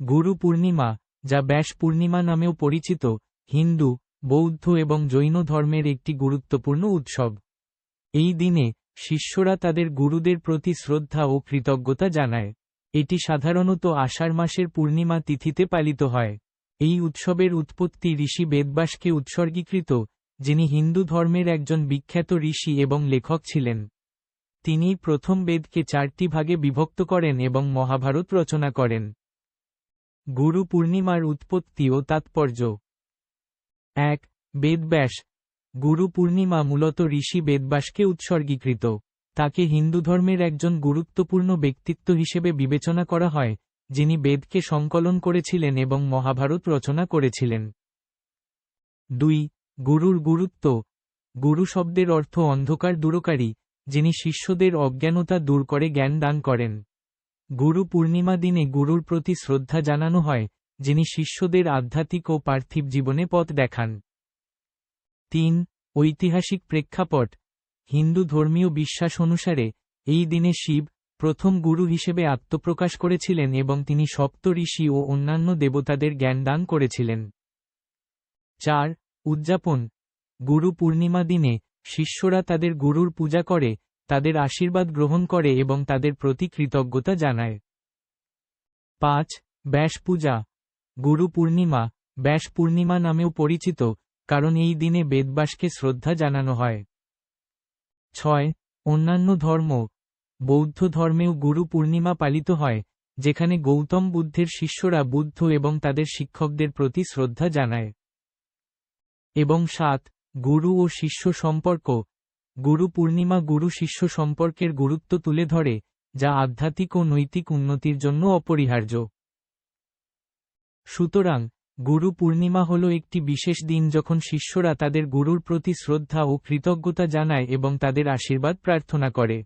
গুরু পূর্ণিমা, যা ব্যাস পূর্ণিমা নামেও পরিচিত, হিন্দু, বৌদ্ধ এবং জৈন ধর্মের একটি গুরুত্বপূর্ণ উৎসব। এই দিনে শিষ্যরা তাদের গুরুদের প্রতি শ্রদ্ধা ও কৃতজ্ঞতা জানায়। এটি সাধারণত আষাঢ় মাসের পূর্ণিমা তিথিতে পালিত হয়। এই উৎসবের উৎপত্তি ঋষি বেদবাসকে উৎসর্গীকৃত, যিনি হিন্দু ধর্মের একজন বিখ্যাত ঋষি এবং লেখক ছিলেন। তিনি প্রথম বেদকে চারটি ভাগে বিভক্ত করেন এবং মহাভারত রচনা করেন। গুরু পূর্ণিমার উৎপত্তি ও তাৎপর্য। এক, বেদব্যাস। গুরু পূর্ণিমা মূলত ঋষি বেদব্যাসকে উৎসর্গীকৃত। তাকে হিন্দু ধর্মের একজন গুরুত্বপূর্ণ ব্যক্তিত্ব হিসেবে বিবেচনা করা হয়, যিনি বেদকে সংকলন করেছিলেন এবং মহাভারত রচনা করেছিলেন। দুই, গুরুর গুরুত্ব। গুরু শব্দের অর্থ অন্ধকার দূরকারী, যিনি শিষ্যদের অজ্ঞানতা দূর করে জ্ঞান দান করেন। গুরু পূর্ণিমা দিনে গুরুর প্রতি শ্রদ্ধা জানানো হয়, যিনি শিষ্যদের আধ্যাত্মিক ও পার্থিব জীবনে পথ দেখান। তিন, ঐতিহাসিক প্রেক্ষাপট। হিন্দু ধর্মীয় বিশ্বাস অনুসারে, এই দিনে শিব প্রথম গুরু হিসেবে আত্মপ্রকাশ করেছিলেন এবং তিনি সপ্ত ঋষি ও অন্যান্য দেবতাদের জ্ঞান দান করেছিলেন। চার, উদযাপন। গুরু পূর্ণিমা দিনে শিষ্যরা তাদের গুরুর পূজা করে তাদের আশীর্বাদ গ্রহণ করে এবং তাদের প্রতি কৃতজ্ঞতা জানায়। পাঁচ, ব্যাস পূজা। গুরু পূর্ণিমা, ব্যাস পূর্ণিমা নামেও পরিচিত, কারণ এই দিনে বেদবাসকে শ্রদ্ধা জানানো হয়। ছয়, অন্যান্য ধর্ম। বৌদ্ধ ধর্মেও গুরু পূর্ণিমা পালিত হয়, যেখানে গৌতম বুদ্ধের শিষ্যরা বুদ্ধ এবং তাদের শিক্ষকদের প্রতি শ্রদ্ধা জানায়। এবং সাত, গুরু ও শিষ্য সম্পর্ক। গুরু পূর্ণিমা গুরু শিষ্য সম্পর্কের গুরুত্ব তুলে ধরে, যা আধ্যাত্মিক ও নৈতিক উন্নতির জন্য অপরিহার্য। সুতরাং, গুরু পূর্ণিমা হল একটি বিশেষ দিন যখন শিষ্যরা তাদের গুরুর প্রতি শ্রদ্ধা ও কৃতজ্ঞতা জানায় এবং তাদের আশীর্বাদ প্রার্থনা করে।